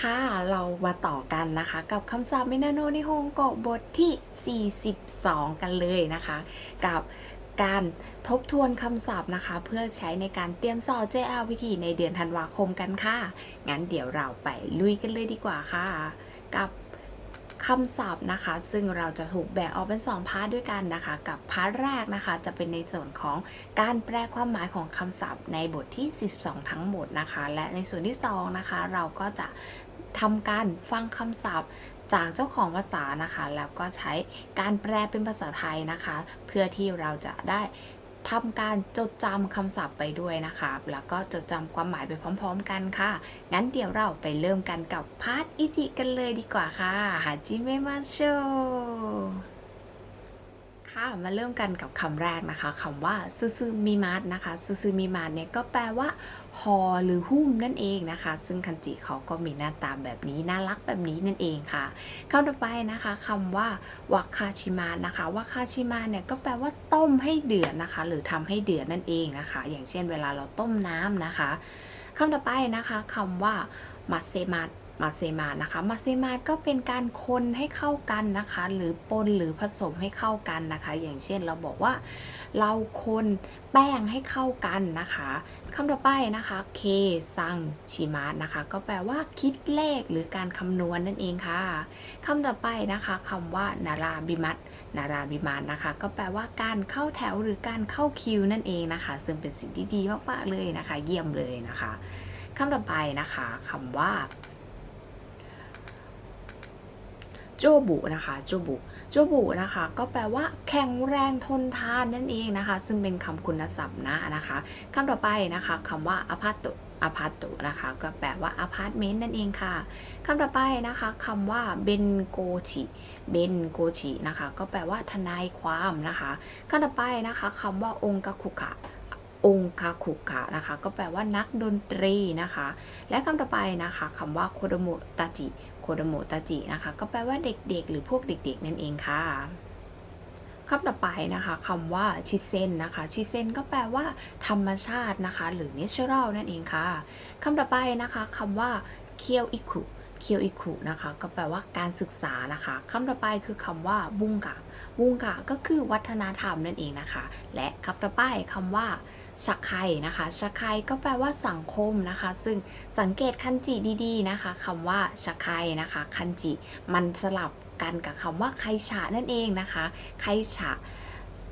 ค่ะ เรามาต่อกันนะคะ กับคำศัพท์มินาโนนิฮงโกบทที่ 42 กันเลยนะคะ กับการทบทวนคำศัพท์นะคะ เพื่อใช้ในการเตรียมสอบ JL วิธีในเดือนธันวาคมกันค่ะ งั้นเดี๋ยวเราไปลุยกันเลยดีกว่าค่ะ กับ คำศัพท์นะคะ ซึ่งเราจะถูกแบ่งออกเป็น 2 พาร์ทด้วยกันนะคะ กับพาร์ทแรกนะคะ จะเป็นในส่วนของการแปลความหมายของคำศัพท์ในบทที่ 42 ทั้งหมดนะคะ และในส่วนที่2นะคะ เราก็จะทำการฟังคำศัพท์จากเจ้าของภาษานะคะ แล้วก็ใช้การแปลเป็นภาษาไทยนะคะ เพื่อที่เราจะได้ ทำการจดจำคำศัพท์ไปด้วยนะคะ แล้วก็จดจำความหมายไปพร้อม ๆ กันค่ะ งั้นเดี๋ยวเราไปเริ่มกันกับพาร์ทอิจิกันเลยดีกว่าค่ะฮาจิเมมาโชค่ะมาเริ่มกันกับคำแรกนะคะคำว่าซูซูมิมัสนะคะซูซูมิมัสเนี่ยก็แปลว่า ฮอหรือหุ้มนั่นเองนะคะ ซึ่งคันจิเขาก็มีหน้าตาแบบนี้น่ารักแบบนี้นั่นเองค่ะคำต่อไปนะคะคำว่าวาคาชิมานะคะวาคาชิมาเนี่ยก็แปลว่าต้มให้เดือดนะคะ หรือทำให้เดือดนั่นเองนะคะ อย่างเช่นเวลาเราต้มน้ำนะคะคำต่อไปนะคะคำว่ามัสเซมัส มาเซมานะคะ มาเซมาก็เป็นการคนให้เข้ากันนะคะ หรือปนหรือผสมให้เข้ากันนะคะ อย่างเช่นเราบอกว่าเราคนแป้งให้เข้ากันนะคะคำต่อไปนะคะเคซังชิมานะคะ ก็แปลว่าคิดเลขหรือการคำนวณนั่นเองค่ะคำต่อไปนะคะคำว่านาราบิมัตนาราบิมานนะคะ ก็แปลว่าการเข้าแถวหรือการเข้าคิวนั่นเองนะคะ ซึ่งเป็นสิ่งที่ดีมากๆเลยนะคะ เยี่ยมเลยนะคะคำต่อไปนะคะคำว่า โจบุนะคะโจบุโจบุนะคะ ก็แปลว่าแข็งแรงทนทานนั่นเองนะคะ ซึ่งเป็นคำคุณศัพท์นะนะคะคำต่อไปนะคะคำว่าอพาร์ตอพาร์ตนะคะก็แปลว่าอพาร์ตเมนต์นั่นเองค่ะคำต่อไปนะคะคำว่าเบนโกชิเบนโกชินะคะก็แปลว่าทนายความนะคะคำต่อไปนะคะคำว่าองค์กคุกะองค์คาคุกะนะคะ ก็แปลว่านักดนตรีนะคะ และคำต่อไปนะคะคำว่าโคโดโมตาจิ โคโดโมตาจินะคะ ก็แปลว่าเด็กๆ หรือพวกเด็กๆ นั่นเองค่ะคำต่อไปนะคะคำว่าชิเซนนะคะชิเซนก็แปลว่า ธรรมชาตินะคะ หรือ natural นั่นเองค่ะคำต่อไปนะคะคำว่าเคียวอิคุเคียวอิคุนะคะ ก็แปลว่าการศึกษานะคะคำต่อไปคือคำว่าบุงกะบุงกะก็คือวัฒนธรรมนั่นเองนะคะ และคำต่อไปคำว่า ชักไคนะคะชักไคก็แปลว่าสังคมนะคะ ซึ่งสังเกตคันจิดีๆนะคะคำว่าชักไคนะคะคันจิมันสลับกันกับคำว่าไคฉะนั่นเองนะคะไคฉะ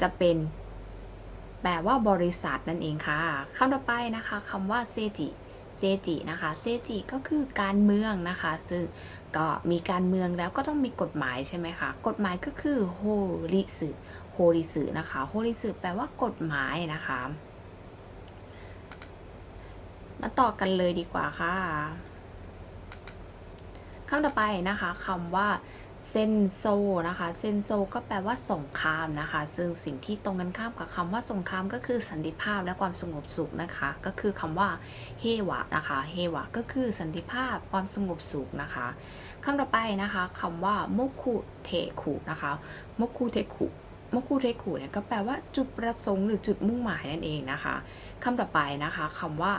จะเป็นแปลว่าบริษัทนั่นเองค่ะคำต่อไปนะคะคำว่าเซจิเซจินะคะเซจิก็คือการเมืองนะคะ ซึ่งก็มีการเมืองแล้วก็ต้องมีกฎหมายใช่ไหมคะกฎหมายก็คือโฮริสึโฮริสึนะคะโฮริสึแปลว่ากฎหมายนะคะ มาต่อกันเลยดีกว่าค่ะคำต่อไปนะคะคำว่าเซนโซนะคะเซนโซก็แปลว่าสงครามนะคะ ซึ่งสิ่งที่ตรงกันข้ามกับคำว่าสงครามก็คือสันติภาพและความสงบสุขนะคะ ก็คือคำว่าเฮวะนะคะเฮวะก็คือสันติภาพความสงบสุขนะคะคำต่อไปนะคะคำว่าโมคุเทคุนะคะโมคุเทคุโมคุเทคุเนี่ยก็แปลว่าจุดประสงค์หรือจุดมุ่งหมายนั่นเองนะคะคำต่อไปนะคะคำว่า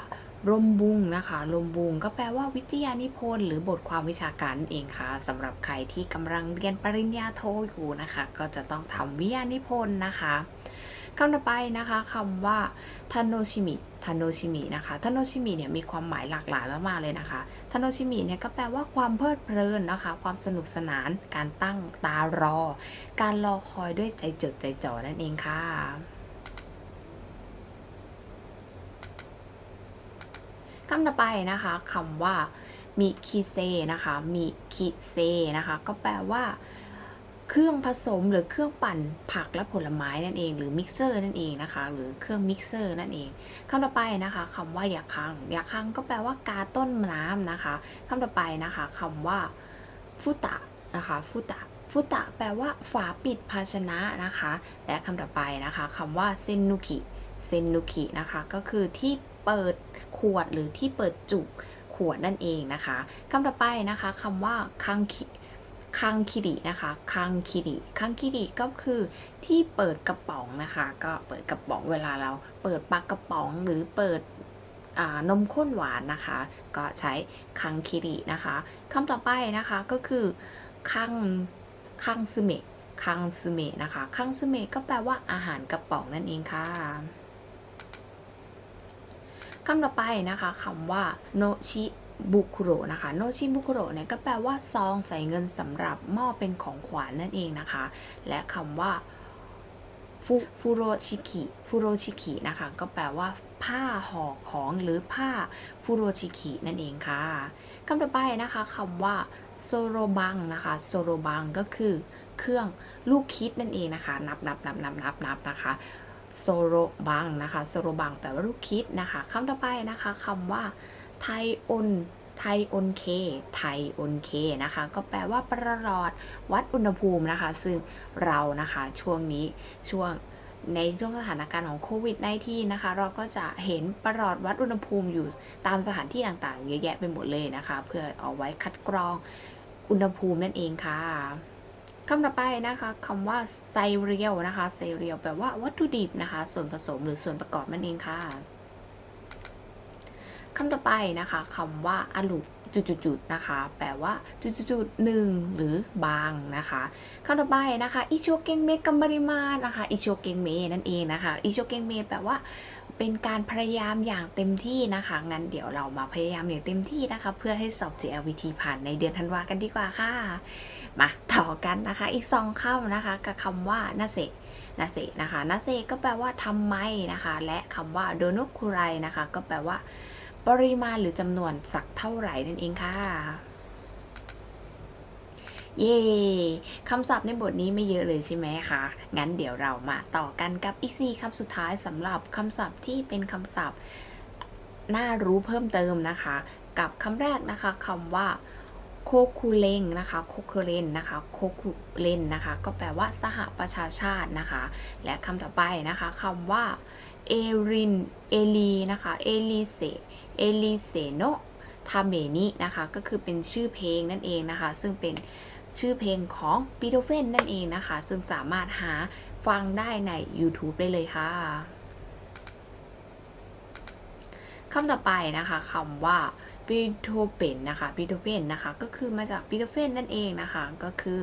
ลมบุงนะคะลมบุงก็แปลว่าวิทยานิพนธ์หรือบทความวิชาการเองค่ะสำหรับใครที่กำลังเรียนปริญญาโทอยู่นะคะ ก็จะต้องทำวิทยานิพนธ์นะคะคำต่อไปนะคะคำว่าทานโนชิมิทานโนชิมินะคะทานโนชิมิเนี่ยมีความหมายหลากหลายมากๆเลยนะคะทานโนชิมิเนี่ยก็แปลว่าความเพลิดเพลินนะคะ ความสนุกสนาน การตั้งตารอ การรอคอยด้วยใจจดใจจ่อนั่นเองค่ะ คำต่อไปนะคะคำว่ามิคิเซนะคะมิคิเซนะคะก็แปลว่าเครื่องผสมหรือเครื่องปั่นผักและผลไม้นั่นเอง หรือมิกเซอร์นั่นเองนะคะ หรือเครื่องมิกเซอร์นั่นเองคำต่อไปนะคะคำว่ายาคังยาคังก็แปลว่ากาต้นน้ำนะคะคำต่อไปนะคะคำว่าฟุตะนะคะฟุตะฟุตะแปลว่าฝาปิดภาชนะนะคะ และคำต่อไปนะคะคำว่าเซนนุกิเซนนุกินะคะ ก็คือที่เปิด ขวดหรือที่เปิดจุกขวดนั่นเองนะคะคำต่อไปนะคะคำว่าคังคิคังคิรินะคะคังคิริคังคิริก็คือที่เปิดกระป๋องนะคะ ก็เปิดกระป๋องเวลาเราเปิดปากกระป๋องหรือเปิดนมข้นหวานนะคะ ก็ใช้คังคิรินะคะคำต่อไปนะคะก็คือคังคังซึเมะคังซึเมะนะคะคังซึเมะก็แปลว่าอาหารกระป๋องนั่นเองค่ะ คำต่อไปนะคะคำว่าโนชิบุคุโรนะคะโนชิบุคุโรเนี่ยก็แปลว่าซองใส่เงินสำหรับมอบเป็นของขวัญนั่นเองนะคะ และคำว่าฟูฟูโรชิกิฟูโรชิกินะคะก็แปลว่าผ้าห่อของหรือผ้าฟูโรชิกินั่นเองค่ะคำต่อไปนะคะคำว่าโซโรบังนะคะโซโรบังก็คือเครื่องลูกคิดนั่นเองนะคะ นับนับนับนับนับนับนะคะ โซโรบังนะคะโซโรบังแปลว่าลูกคิดนะคะคำต่อไปนะคะคำว่าไทออนไทออนเค ไทออนเคนะคะ ก็แปลว่าประหลอดวัดอุณหภูมินะคะ ซึ่งเรานะคะช่วงนี้ช่วงในช่วงสถานการณ์ของโควิด -19 นะคะ เราก็จะเห็นประหลอดวัดอุณหภูมิอยู่ตามสถานที่ต่างๆ เยอะแยะไปหมดเลยนะคะ เพื่อเอาไว้คัดกรองอุณหภูมินั่นเองค่ะ คำต่อไปนะคะคำว่าไซเรียลนะคะไซเรียลแปลว่าวัตถุดิบนะคะ ส่วนผสมหรือส่วนประกอบนั่นเองค่ะคำต่อไปนะคะคำว่าอลุจุดๆนะคะ แปลว่าจุดๆหนึ่งหรือบางนะคะคำต่อไปนะคะอิโชเกงเมกัมบริมานะคะอิโชเกงเมนั่นเองนะคะอิโชเกงเมแปลว่าเป็นการพยายามอย่างเต็มที่นะคะ งั้นเดี๋ยวเรามาพยายามอย่างเต็มที่นะคะ เพื่อให้สอบ JLPT ผ่านในเดือนธันวากันดีกว่าค่ะ มาต่อกันนะคะ อีกสองคำนะคะ กับคำว่านาเซนาเซนะคะนาเซก็แปลว่าทำไมนะคะ และคำว่าโดนุคุไรนะคะ ก็แปลว่า ปริมาณหรือจำนวนสักเท่าไหร่นั่นเองค่ะเย่คำศัพท์ในบทนี้ไม่เยอะเลยใช่ไหมคะ งั้นเดี๋ยวเรามาต่อกันกับอีกสี่คำสุดท้ายสำหรับคำศัพท์ที่เป็นคำศัพท์น่ารู้เพิ่มเติมนะคะ กับคำแรกนะคะคำว่า โคคูเลงนะคะโคคูเลนนะคะโคคูเลนนะคะก็แปลว่าสหประชาชาตินะคะ และคำต่อไปนะคะคำว่าเอรินเอลีนะคะเอลิเซเอลิเซโนทาเมนินะคะก็คือเป็นชื่อเพลงนั่นเองนะคะ ซึ่งเป็นชื่อเพลงของปีโตเฟนนั่นเองนะคะ ซึ่งสามารถหาฟังได้ใน YouTube ได้เลยค่ะ คำต่อไปนะคะคำว่าปีโทเปนนะคะปีโทเฟนนะคะก็คือมาจากปีโทเฟนนั่นเองนะคะก็คือ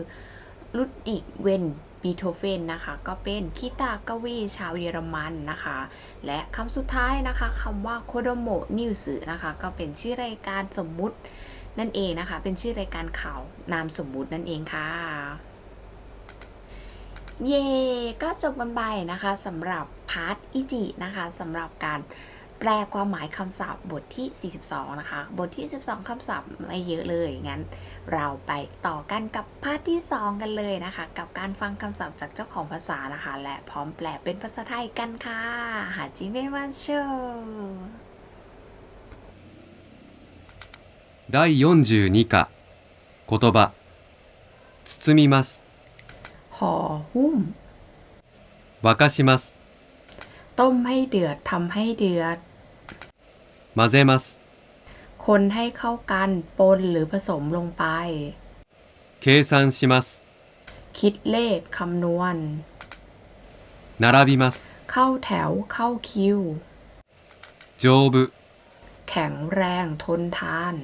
ลุดดิกเวนบีโทเฟนนะคะก็เป็นคีตากวีชาวเยอรมันนะคะ และคำสุดท้ายนะคะคำว่าโคโดโมนิวส์นะคะก็เป็นชื่อรายการสมมุตินั่นเองนะคะ เป็นชื่อรายการข่าวนามสมมุตินั่นเองค่ะ เย่ก็จบกันไปนะคะสำหรับพาร์ทอิจินะคะสำหรับการ แปลความหมายคำศัพท์บทที่ 42 นะคะ บทที่ 12คำศัพท์ไม่เยอะเลย งั้นเราไปต่อกันกับพาร์ทที่ 2 กันเลยนะคะ กับการฟังคำศัพท์จากเจ้าของภาษานะคะ และพร้อมแปลเป็นภาษาไทยกันค่ะหาจิเมะวันโช 第42課言葉包みます ห่อหุ้ม 沸かします ต้มให้เดือดทำให้เดือด 混ぜます คนให้เข้ากันปนหรือผสมลงไป 計算します คิดเลขคำนวณ 並びます เข้าแถวเข้าคิว 丈夫 แข็งแรงทนทาน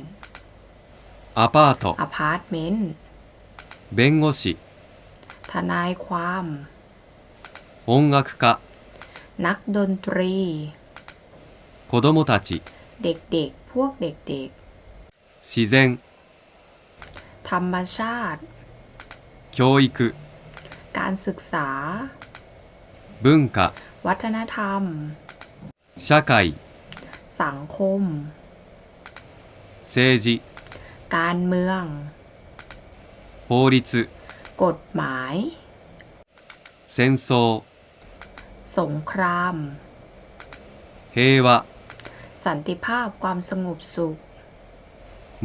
アパート อพาร์ตเมนต์ 弁護士 ทนายความ 音楽家 นักดนตรี 子供たち เด็กๆ พวกเด็ก 自然 ๆ ธรรมชาติ 教育 การศึกษา 文化 วัฒนธรรม 社会 สังคม 政治 การเมือง 法律 กฎหมาย 戦争 สงคราม 平和 สันติภาพความสงบสุข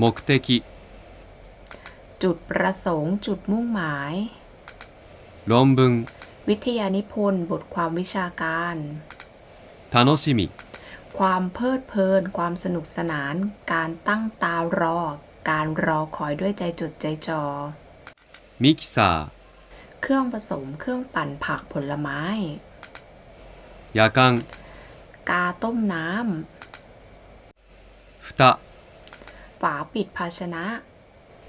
目的 จุดประสงค์ จุดมุ่งหมาย 論文 วิทยานิพนธ์บทความวิชาการ 楽しみ ความเพลิดเพลิน ความสนุกสนาน การตั้งตารอ การรอคอยด้วยใจจดใจจ่อ ミキサ เครื่องผสม เครื่องปั่นผักผลไม้ ー夜間 กาต้มน้ 蓋、 ฝาปิดภาชนะ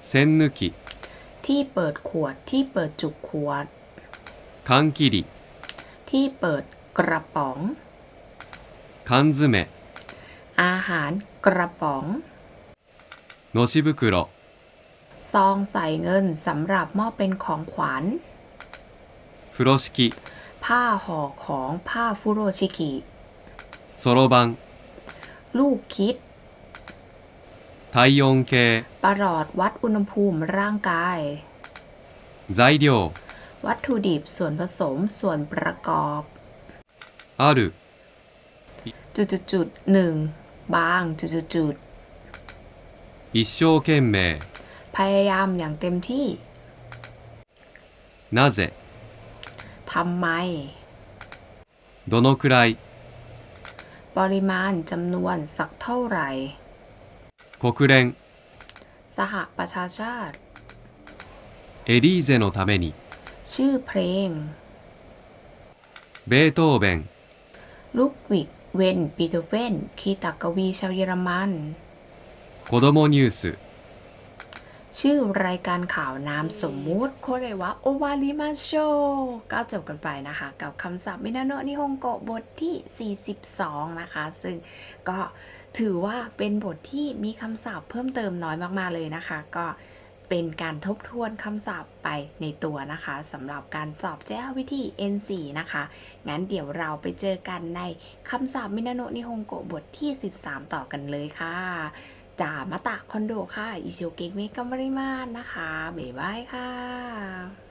栓抜き、 ที่เปิดขวดที่เปิดจุกขวด 缶切り、 ที่เปิดกระป๋อง 缶詰、 อาหารกระป๋อง のし袋、 ซองใส่เงินสำหรับมอบเป็นของขวัญ 風呂敷、 ผ้าห่อของผ้าฟุโรชิกิ そろばん、 ลูกคิด 体温計、 ประหลอดวัดอุณหภูมิร่างกาย 材料、 วัตถุดิบส่วนผสมส่วนประกอบ ある、 จุดจุดจุดหนึ่งบางจุดจุดจุด 一生懸命、 พยายามอย่างเต็มที่ なぜ、 ทำไม どのくらい、 ปริมาณจำนวนสักเท่าไหร่ 国連、 สหประชาชาติ エリーゼのために、 ชื่อเพลง ベートーベン、 ลูกวิกเวนปีโตเฟนคีตากวีชาวเยอรมัน 子供ニュース、 ชื่อรายการข่าวนามสมมุติโคเรวะโอวาริมาโชก็จบกันไปนะคะ กับคำศัพท์มินาโนะนิฮงโกะบทที่ 42 นะคะ ซึ่งก็ ถือว่าเป็นบทที่มีคำศัพท์เพิ่มเติมน้อยมากๆเลยนะคะ ก็เป็นการทบทวนคำศัพท์ไปในตัวนะคะสำหรับการสอบแจ้วิธี N4 นะคะ งั้นเดี๋ยวเราไปเจอกันในคำศัพท์มินาโนะนิฮงโกบทที่ 13 ต่อกันเลยค่ะจามาตะคอนโดค่ะ อิชิโอเกะเมกัมมาริมานะคะ บ๊ายบายค่ะ